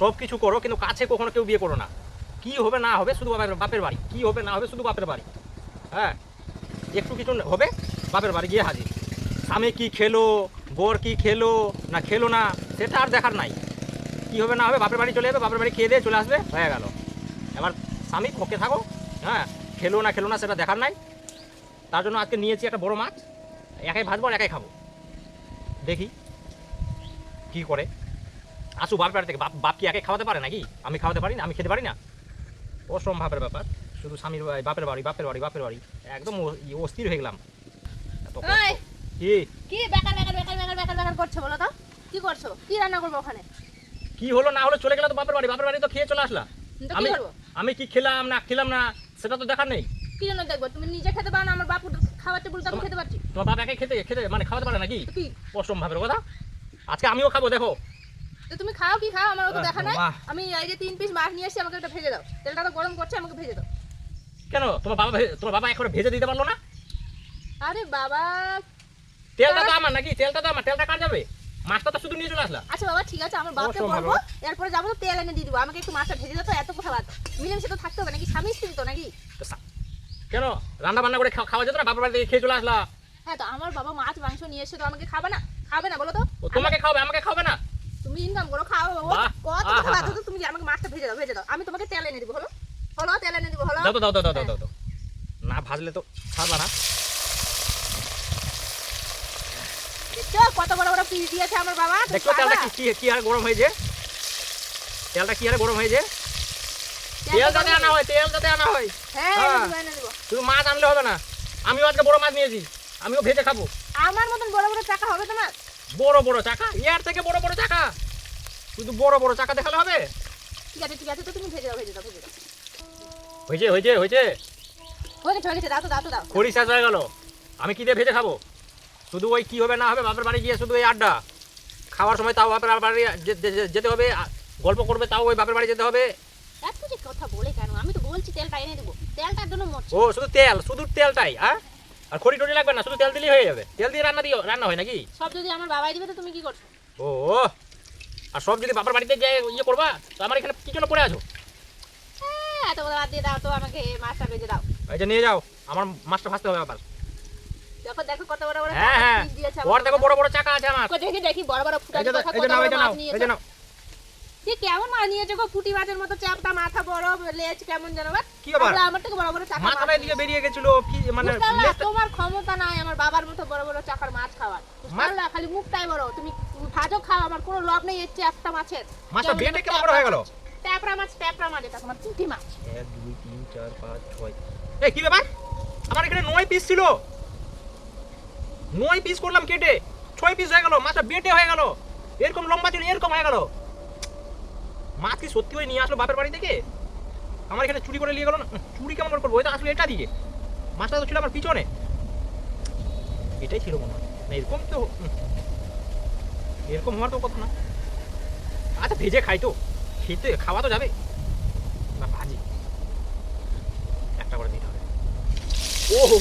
সব কিছু করো, কিন্তু কাছে কখনো কেউ বিয়ে করো না। কি হবে না হবে শুধু বাপের বাপের বাড়ি। কি হবে না হবে শুধু বাপের বাড়ি। হ্যাঁ? একটু কিছু হবে, বাপের বাড়ি গিয়ে হাজির। স্বামী কি খেলো, বর কি খেলো, না খেলো না, সেটা আর দেখার নাই। কি হবে না হবে, বাপের বাড়ি চলে যাবে, বাপের বাড়ি খেয়ে দিয়ে চলে আসবে, হয়ে গেল। এবার স্বামী পক্ষে থাকো হ্যাঁ? খেলো না খেলো না, সেটা দেখার নাই। তার জন্য আজকে নিয়েছি একটা বড় মাছ। একাই ভাজবো আর একাই খাব। দেখি কি করে। আসু বাপের বাড়ি থেকে বাপ বাপ কি একাই খাওয়াতে পারে নাকি? আমি খাওয়াতে পারি না আমি খেতে পারি না? অসম্ভবের ব্যাপার। শুধু স্বামীর বাপের বাড়ি বাপের বাড়ি বাপের বাড়ি। একদম অস্থির হয়ে গেলাম। কি? কি বেকার বেকার বেকার বেকার বেকার বেকার করছ বলো তো? কি করছ? কি রান্না করব ওখানে? কি হলো? না হলো চলে গেলে তো বাপের বাড়ি। বাপের বাড়ি তো খেয়ে চলে আসলা। আমি আমি কি খেলাম না খেলাম না সেটা তো দেখার নেই। কি জন্য দেখব? তুমি নিজে খেতে পারো না আমার বাপু খাওয়াতে বলতে আমি খেতে পারছি। তোমার বাপ একাই খেতে খেতে মানে খাওয়াতে পারে নাকি? অসম্ভবের কথা। আজকে আমিও খাব দেখো। তো তুমি খাও কি খাও? আমার দেখা নাই। আমি এই যে তিন পিস মাছ নিয়ে এসেছি আমাকে ভেজে দাও। তেলটা তো গরম করছে আমাকে ভেজে দাও। কেন? তোমার বাবা তোমার বাবা এখন ভেজে দিতে পারল না? আরে বাবা। তেলটা তো আমার নাকি? তেলটা তো আমার। তেলটা কার যাবে? মাছটা তো শুধু নিয়ে চলে আসলা আচ্ছা বাবা ঠিক আছে আমার বাপকে বলব। এরপরে যাব তো তেল এনে দিয়ে দিবো। আমাকে একটু মাছটা ভেজে দাও তো এত কথা বাদ। মিলেমিশে তো থাকতে হবে নাকি? স্বামী স্ত্রী তো নাকি? কেন? রান্না বান্না করে খাওয়া- যেত না? বাবার বাড়ি থেকে খেয়ে চলে আসলা। হ্যাঁ তো আমার বাবা মাছ মাংস নিয়ে এসে তো আমাকে খাবে না? খাবে না বলো তো। তোমাকে খাওয়াবে আমাকে খাওয়াবে না? ইনকাম করো খাও কত কথা। বাদ তুমি আমাকে মাছটা ভেজে দাও ভেজে দাও। আমি তোমাকে তেল এনে দিব হলো? হলো তেল এনে দিব হলো? দাও দাও দাও দাও দাও দাও দাও। না ভাজলে তো ছাড়বা না। কত বড় বড় পিস দিয়েছে আমার বাবা তো দেখছ তেলটা কি কি- আর গরম হয়েছে? তেলটা কি আর গরম হয়েছে? তেল যাতে আনা হয় তেল যাতে আনা হয়। হ্যাঁ হ্যাঁ। শুধু মাছ আনলে হবে না। আমিও আজকে বড় মাছ নিয়েছি। আমিও ভেজে খাব। আমার মতন বড় বড় চাকা হবে তোমার? বড় বড় চাকা ইয়ার থেকে বড় বড় চাকা। শুধু বড় বড় চাকা দেখালে হবে? ঠিক আছে ঠিক আছে তো তুমি ভেজে দাও ভেজে দাও ভেজে দাও। হয়েছে হয়েছে হয়েছে। হয়ে গেছে হয়ে গেছে দাও তো দাও তো দাও। খড়ি শেষ হয়ে গেল। আমি কি দিয়ে ভেজে খাব? শুধু ওই কি হবে না হবে বাপের বাড়ি গিয়ে শুধু এই আড্ডা। খাওয়ার সময় তাও বাপের বাড়ি যেতে হবে গল্প করবে তাও ওই বাপের বাড়ি যেতে হবে। এত যে কথা বলে কেন? আমি তো বলছি তেলটা এনে দিব। তেলটার জন্য মরছি। ও শুধু তেল শুধু তেলটাই হ্যাঁ আর খড়ি টড়ি লাগবে না শুধু তেল দিলেই হয়ে যাবে। তেল দিয়ে রান্না দিও রান্না হয় নাকি? সব যদি আমার বাবাই দিবে তো তুমি কি করছ? ও। আর সব যদি বাপের বাড়িতে গিয়ে ইয়ে করবা তো আমার এখানে কি জন্য পড়ে আছো? হ্যাঁ, এত কথা বাদ দিয়ে দাও তো আমাকে মাছটা ভেজে দাও। এই যে নিয়ে যাও আমার মাছটা ভাজতে হবে আবার। দেখো দেখো কত বড় বড় হ্যাঁ হ্যাঁ ওর দেখো বড় বড় চাকা আছে আমার। দেখি দেখি বড় বড় ফুটা এই যে কথা এই কত যে নাও এই যে নাও মাছ এই যে নাও। কি কেমন মাছ নিয়েছে গো? পুঁটি মাছের মতো মাথা বড় লেজ কেমন যেন কি আবার আমার থেকে বড় বড় চাকা মাথাটা এদিকে বেরিয়ে গেছিল কি মানে তোমার ক্ষমতা নাই আমার বাবার মতো বড় বড় চাকার মাছ খাওয়ার। মাছ- খালি মুখটাই বড়। তুমি ভাজো খাও আমার কোনো লব নেই এর চেয়ে একটা মাছের। মাছটা বেটে কেমন বড় হয়ে গেল? ট্যাপরা মাছ ট্যাপরা মাছ এটা তোমার পুঁটি মাছ। এক দুই তিন চার পাঁচ ছয়। এই কি ব্যাপার? আমার এখানে নয় পিস ছিল। নয় পিস করলাম কেটে। ছয় পিস হয়ে গেল মাছটা বেটে হয়ে গেল। এরকম লম্বা ছিল এরকম হয়ে গেল। মাছ কি সত্যি হয়ে নিয়ে আসলো বাপের বাড়ি থেকে? আমার এখানে চুরি করে নিয়ে গেল না? চুরি কেমন করে করব? ওই তো আসলে এটা দিকে মাছটা তো ছিল আমার পিছনে। এটাই ছিল মনে হয়। না এরকম তো এরকম হওয়ার তো কথা না। আচ্ছা ভেজে খাই তো। খেতে খাওয়া তো যাবে না, ভাজি। একটা করে দিতে হবে। ও হো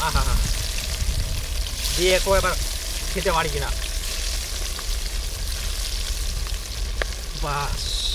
হা হো। হা দিয়ে একো এবার খেতে পারি কিনা। বাস।